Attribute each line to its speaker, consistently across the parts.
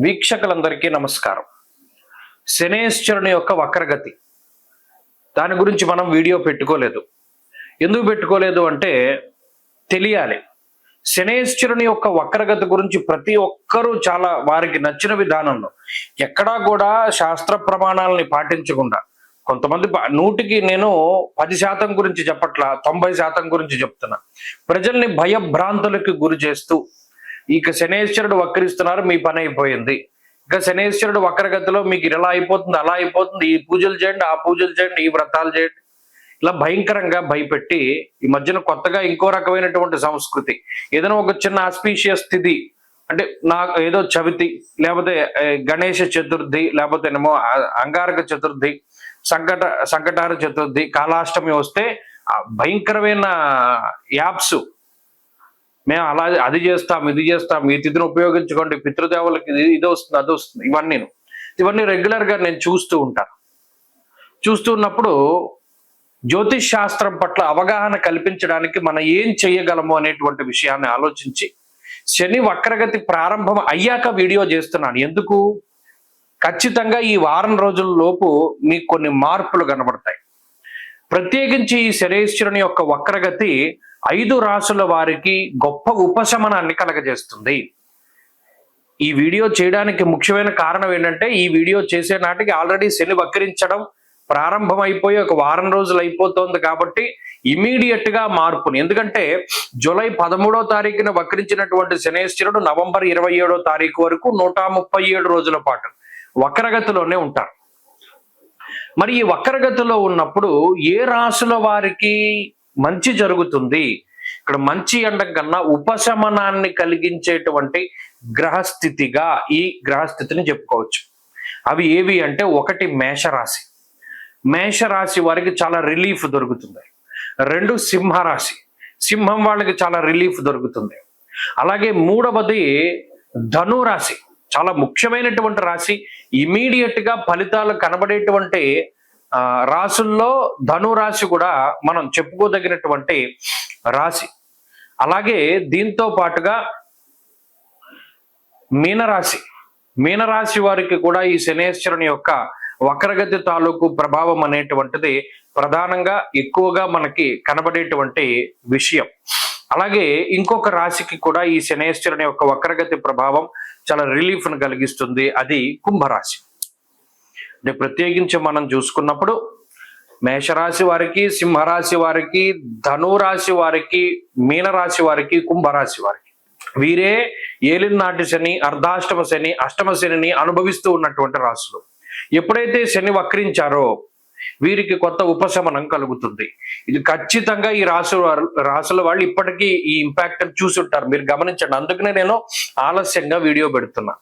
Speaker 1: వీక్షకులందరికీ నమస్కారం. శనేశ్వరుని యొక్క వక్రగతి. దాని గురించి మనం వీడియో పెట్టుకోలేదు. ఎందుకు పెట్టుకోలేదు అంటే తెలియాలి. శనేశ్వరుని యొక్క వక్రగతి గురించి ప్రతి ఒక్కరూ చాలా వారికి నచ్చిన విధానంలో ఎక్కడా కూడా శాస్త్ర ప్రమాణాలని పాటించకుండా కొంతమంది నూటికి నేను పది శాతం గురించి చెప్పట్లా తొంభై శాతం గురించి చెప్తున్నా. ప్రజల్ని భయభ్రాంతులకి గురి చేస్తూ ఇక శనేశ్వరుడు వక్రిస్తున్నారు మీ పని అయిపోయింది. ఇక శనేశ్వరుడు వక్రగతిలో మీకు ఇలా అయిపోతుంది అలా అయిపోతుంది ఈ పూజలు చేయండి ఆ పూజలు చేయండి ఈ వ్రతాలు చేయండి. ఇలా భయంకరంగా భయపెట్టి ఈ మధ్యన కొత్తగా ఇంకో రకమైనటువంటి సంస్కృతి ఏదైనా ఒక చిన్న ఆస్పీషియస్ స్థితి అంటే నాకు ఏదో చవితి లేకపోతే గణేష చతుర్థి లేకపోతే ఏమో అంగారక చతుర్థి సంకట సంకటార చతుర్థి కాలాష్టమి వస్తే భయంకరమైన యాప్స్ మేము అలా అది చేస్తాం ఇది చేస్తాం ఈ తిథిని ఉపయోగించుకోండి పితృదేవులకి ఇది ఇది వస్తుంది అది వస్తుంది ఇవన్నీ ఇవన్నీ రెగ్యులర్గా నేను చూస్తూ ఉంటాను. చూస్తూ ఉన్నప్పుడు జ్యోతిష్ శాస్త్రం పట్ల అవగాహన కల్పించడానికి మనం ఏం చేయగలము అనేటువంటి విషయాన్ని ఆలోచించి శని వక్రగతి ప్రారంభం అయ్యాక వీడియో చేస్తున్నాను. ఎందుకు? ఖచ్చితంగా ఈ వారం రోజుల లోపు మీకు కొన్ని మార్పులు కనబడతాయి. ప్రత్యేకించి ఈ శనేశ్వరుని యొక్క వక్రగతి ఐదు రాసుల వారికి గొప్ప ఉపశమనాన్ని కలగజేస్తుంది. ఈ వీడియో చేయడానికి ముఖ్యమైన కారణం ఏంటంటే ఈ వీడియో చేసే నాటికి ఆల్రెడీ శని వక్రించడం ప్రారంభమైపోయి ఒక వారం రోజులు అయిపోతుంది కాబట్టి ఇమీడియట్గా మార్పుని. ఎందుకంటే జూలై పదమూడో తారీఖున వక్రించినటువంటి శనేశ్వరుడు నవంబర్ ఇరవై ఏడో తారీఖు వరకు నూట ముప్పై ఏడు రోజుల పాటు వక్రగతిలోనే ఉంటారు. మరి ఈ వక్రగతిలో ఉన్నప్పుడు ఏ రాసుల వారికి మంచి జరుగుతుంది. ఇక్కడ మంచి అండం కన్నా ఉపశమనాన్ని కలిగించేటువంటి గ్రహస్థితిగా ఈ గ్రహస్థితిని చెప్పుకోవచ్చు. అవి ఏవి అంటే ఒకటి మేషరాశి. మేషరాశి వారికి చాలా రిలీఫ్ దొరుకుతుంది. రెండు సింహరాశి. సింహం వాళ్ళకి చాలా రిలీఫ్ దొరుకుతుంది. అలాగే మూడవది ధనురాశి. చాలా ముఖ్యమైనటువంటి రాశి. ఇమీడియట్గా ఫలితాలు కనబడేటువంటి ఆ, రాసుల్లో ధనురాశి కూడా మనం చెప్పుకోదగినటువంటి రాశి. అలాగే దీంతో పాటుగా మీనరాశి. మీనరాశి వారికి కూడా ఈ శనేశ్వరుని యొక్క వక్రగతి తాలూకు ప్రభావం అనేటువంటిది ప్రధానంగా ఎక్కువగా మనకి కనబడేటువంటి విషయం. అలాగే ఇంకొక రాశికి కూడా ఈ శనేశ్వరుని యొక్క వక్రగతి ప్రభావం చాలా రిలీఫ్ను కలిగిస్తుంది. అది కుంభరాశి. ప్రత్యేకించి మనం చూసుకున్నప్పుడు మేషరాశి వారికి సింహరాశి వారికి ధనురాశి వారికి మీనరాశి వారికి కుంభరాశి వారికి. వీరే ఏలినాటి శని అర్ధాష్టమ శని అష్టమ శనిని అనుభవిస్తూ ఉన్నటువంటి రాశులు. ఎప్పుడైతే శని వక్రించారో వీరికి కొత్త ఉపశమనం కలుగుతుంది. ఇది ఖచ్చితంగా ఈ రాసు వారు- రాసుల వాళ్ళు ఇప్పటికీ ఈ ఇంపాక్ట్ చూసుంటారు మీరు గమనించండి. అందుకనే నేను ఆలస్యంగా వీడియో పెడుతున్నా.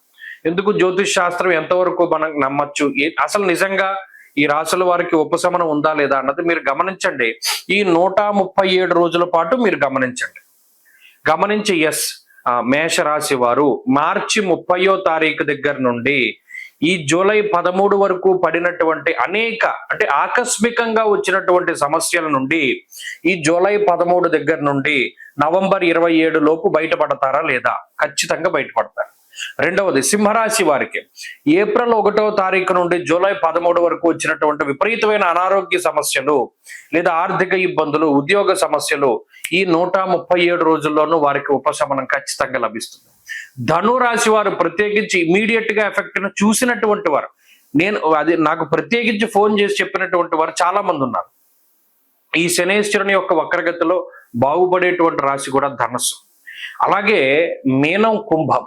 Speaker 1: ఎందుకు జ్యోతిష్ శాస్త్రం ఎంతవరకు మనం నమ్మచ్చు? అసలు నిజంగా ఈ రాసుల వారికి ఉపశమనం ఉందా లేదా అన్నది మీరు గమనించండి. ఈ నూట ముప్పై ఏడు రోజుల పాటు మీరు గమనించండి. గమనించి ఎస్ మేషరాశి వారు మార్చి ముప్పయో తారీఖు దగ్గర నుండి ఈ జూలై పదమూడు వరకు పడినటువంటి అనేక అంటే ఆకస్మికంగా వచ్చినటువంటి సమస్యల నుండి ఈ జూలై పదమూడు దగ్గర నుండి నవంబర్ ఇరవై ఏడు లోపు బయటపడతారా లేదా? ఖచ్చితంగా బయటపడతారు. రెండవది సింహరాశి వారికి. ఏప్రిల్ ఒకటో తారీఖు నుండి జూలై పదమూడు వరకు వచ్చినటువంటి విపరీతమైన అనారోగ్య సమస్యలు లేదా ఆర్థిక ఇబ్బందులు ఉద్యోగ సమస్యలు ఈ నూట ముప్పై ఏడు రోజుల్లోనూ వారికి ఉపశమనం ఖచ్చితంగా లభిస్తుంది. ధనురాశి వారు ప్రత్యేకించి ఇమీడియట్గా ఎఫెక్ట్ను చూసినటువంటి వారు నేను అది నాకు ప్రత్యేకించి ఫోన్ చేసి చెప్పినటువంటి వారు చాలా మంది ఉన్నారు. ఈ శనేశ్వరుని యొక్క వక్రగతిలో బాగుపడేటువంటి రాశి కూడా ధనస్సు. అలాగే మీనం కుంభం.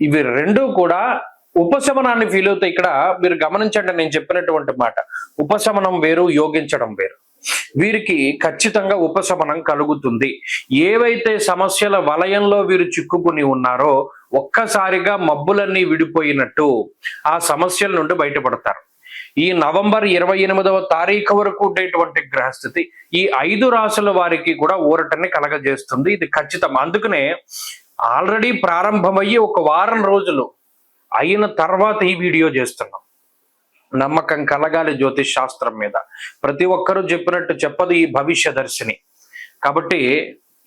Speaker 1: ఇవి రెండు కూడా ఉపశమనాన్ని ఫీల్ అవుతాయి. ఇక్కడ మీరు గమనించండి నేను చెప్పినటువంటి మాట. ఉపశమనం వేరు యోగించడం వేరు. వీరికి ఖచ్చితంగా ఉపశమనం కలుగుతుంది. ఏవైతే సమస్యల వలయంలో వీరు చిక్కుకుని ఉన్నారో ఒక్కసారిగా మబ్బులన్నీ విడిపోయినట్టు ఆ సమస్యల నుండి బయటపడతారు. ఈ నవంబర్ ఇరవై ఎనిమిదవ తారీఖు వరకు ఉండేటువంటి గ్రహస్థితి ఈ ఐదు రాసుల వారికి కూడా ఊరటని కలగజేస్తుంది. ఇది ఖచ్చితం. అందుకనే ఆల్రెడీ ప్రారంభమయ్యి ఒక వారం రోజులు అయిన తర్వాత ఈ వీడియో చేస్తున్నాం. నమ్మకం కలగాలి జ్యోతిష్ శాస్త్రం మీద. ప్రతి ఒక్కరూ చెప్పినట్టు చెప్పదు ఈ భవిష్య దర్శిని. కాబట్టి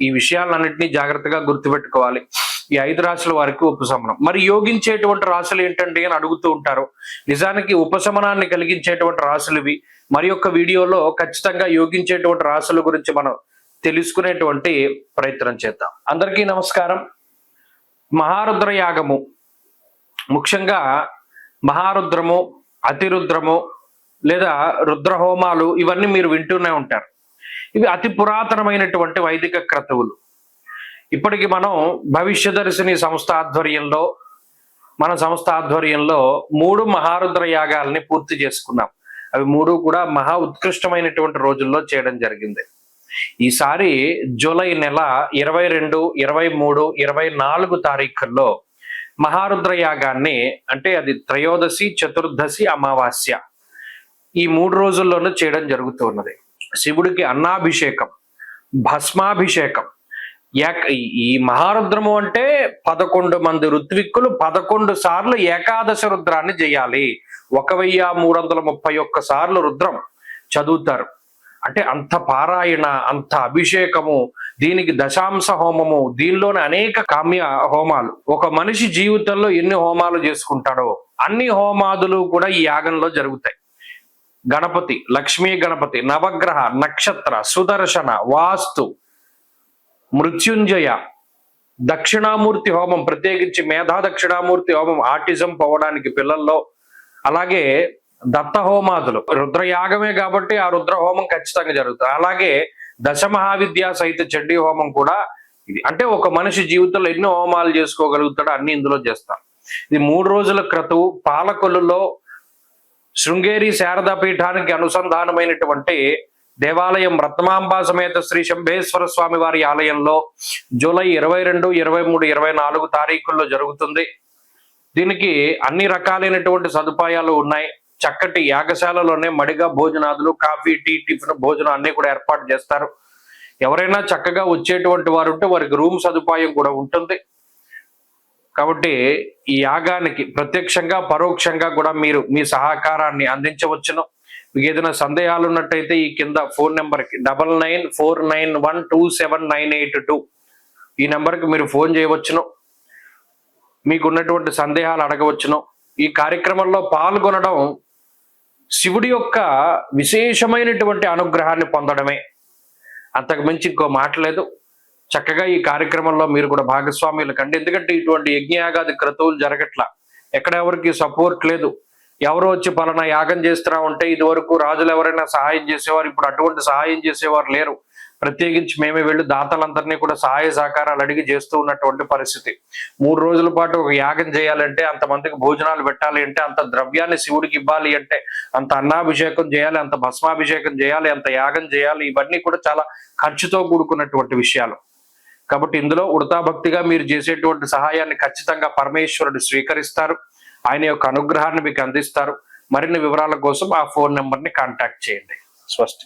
Speaker 1: ఈ విషయాలన్నింటినీ జాగ్రత్తగా గుర్తుపెట్టుకోవాలి. ఈ ఐదు రాశుల వారికి ఉపశమనం. మరి యోగించేటువంటి రాశులు ఏంటండి అని అడుగుతూ ఉంటారు. నిజానికి ఉపశమనాన్ని కలిగించేటువంటి రాశులు ఇవి. మరి యొక్క వీడియోలో ఖచ్చితంగా యోగించేటువంటి రాశుల గురించి మనం తెలుసుకునేటువంటి ప్రయత్నం చేద్దాం. అందరికీ నమస్కారం. మహారుద్ర యాగము ముఖ్యంగా మహారుద్రము అతిరుద్రము లేదా రుద్రహోమాలు ఇవన్నీ మీరు వింటూనే ఉంటారు. ఇవి అతి పురాతనమైనటువంటి వైదిక క్రతువులు. ఇప్పటికి మనం భవిష్యదర్శిని సంస్థ ఆధ్వర్యంలో మన సంస్థ ఆధ్వర్యంలో మూడు మహారుద్ర యాగాల్ని పూర్తి చేసుకున్నాం. అవి మూడు కూడా మహా ఉత్కృష్టమైనటువంటి రోజుల్లో చేయడం జరిగింది. ఈసారి జూలై నెల ఇరవై రెండు ఇరవై మూడు ఇరవై నాలుగు తారీఖుల్లో మహారుద్ర యాగాన్ని అంటే అది త్రయోదశి చతుర్దశి అమావాస్య ఈ మూడు రోజుల్లోనూ చేయడం జరుగుతున్నది శివుడికి అన్నాభిషేకం భస్మాభిషేకం. ఏక ఈ మహారుద్రము అంటే పదకొండు మంది ఋత్విక్కులు పదకొండు సార్లు ఏకాదశ రుద్రాన్ని చేయాలి ఒక వెయ్యి మూడు వందల ముప్పై ఒక్క సార్లు రుద్రం చదువుతారు. అంటే అంత పారాయణ అంత అభిషేకము దీనికి దశాంశ హోమము దీనిలోని అనేక కామ్య హోమాలు. ఒక మనిషి జీవితంలో ఎన్ని హోమాలు చేసుకుంటాడో అన్ని హోమాదులు కూడా ఈ యాగంలో జరుగుతాయి. గణపతి లక్ష్మీ గణపతి నవగ్రహ నక్షత్ర సుదర్శన వాస్తు మృత్యుంజయ దక్షిణామూర్తి హోమం ప్రత్యేకించి మేధా దక్షిణామూర్తి హోమం ఆటిజం పోవడానికి పిల్లల్లో అలాగే దత్త హోమాదులు రుద్రయాగమే కాబట్టి ఆ రుద్ర హోమం ఖచ్చితంగా జరుగుతుంది. అలాగే దశ మహావిద్యా సహిత చెడ్డీ హోమం కూడా ఇది. అంటే ఒక మనిషి జీవితంలో ఎన్నో హోమాలు చేసుకోగలుగుతాడో అన్ని ఇందులో చేస్తాం. ఇది మూడు రోజుల క్రతువు. పాలకొల్లులో శృంగేరి శారదా పీఠానికి అనుసంధానమైనటువంటి దేవాలయం రత్నాంబా సమేత శ్రీ శంభేశ్వర స్వామి వారి ఆలయంలో జూలై ఇరవై రెండు ఇరవై మూడు ఇరవై నాలుగు తారీఖుల్లో జరుగుతుంది. దీనికి అన్ని రకాలైనటువంటి సదుపాయాలు ఉన్నాయి. చక్కటి యాగశాలలోనే మడిగా భోజనాదులు కాఫీ టీ టిఫిన్ భోజనం అన్ని కూడా ఏర్పాటు చేస్తారు. ఎవరైనా చక్కగా వచ్చేటువంటి వారు ఉంటే వారికి రూమ్ సదుపాయం కూడా ఉంటుంది. కాబట్టి ఈ యాగానికి ప్రత్యక్షంగా పరోక్షంగా కూడా మీరు మీ సహకారాన్ని అందించవచ్చును. మీకు ఏదైనా సందేహాలు ఉన్నట్టయితే ఈ కింద ఫోన్ నెంబర్కి double nine four nine one two seven nine eight two ఈ నెంబర్కి మీరు ఫోన్ చేయవచ్చును. మీకున్నటువంటి సందేహాలు అడగవచ్చును. ఈ కార్యక్రమంలో పాల్గొనడం శివుడి యొక్క విశేషమైనటువంటి అనుగ్రహాన్ని పొందడమే. అంతకు మించి ఇంకో మాట లేదు. చక్కగా ఈ కార్యక్రమంలో మీరు కూడా భాగస్వామ్యులు కండి. ఎందుకంటే ఇటువంటి యజ్ఞయాగాది క్రతువులు జరగట్లా. ఎక్కడ ఎవరికి సపోర్ట్ లేదు. ఎవరు వచ్చి పలానా యాగం చేస్తున్నా ఉంటే ఇది వరకు రాజులు ఎవరైనా సహాయం చేసేవారు ఇప్పుడు అటువంటి సహాయం చేసేవారు లేరు. ప్రత్యేకించి మేమే వెళ్ళి దాతలందరినీ కూడా సహాయ సహకారాలు అడిగి చేస్తూ ఉన్నటువంటి పరిస్థితి. మూడు రోజుల పాటు ఒక యాగం చేయాలంటే అంతమందికి భోజనాలు పెట్టాలి అంటే అంత ద్రవ్యాన్ని శివుడికి ఇవ్వాలి అంటే అంత అన్నాభిషేకం చేయాలి అంత భస్మాభిషేకం చేయాలి అంత యాగం చేయాలి ఇవన్నీ కూడా చాలా ఖర్చుతో కూడుకున్నటువంటి విషయాలు. కాబట్టి ఇందులో ఉడతా భక్తిగా మీరు చేసేటువంటి సహాయాన్ని ఖచ్చితంగా పరమేశ్వరుడు స్వీకరిస్తారు. ఆయన యొక్క అనుగ్రహాన్ని మీకు అందిస్తారు. మరిన్ని వివరాల కోసం ఆ ఫోన్ నెంబర్ని కాంటాక్ట్ చేయండి. స్వస్తి.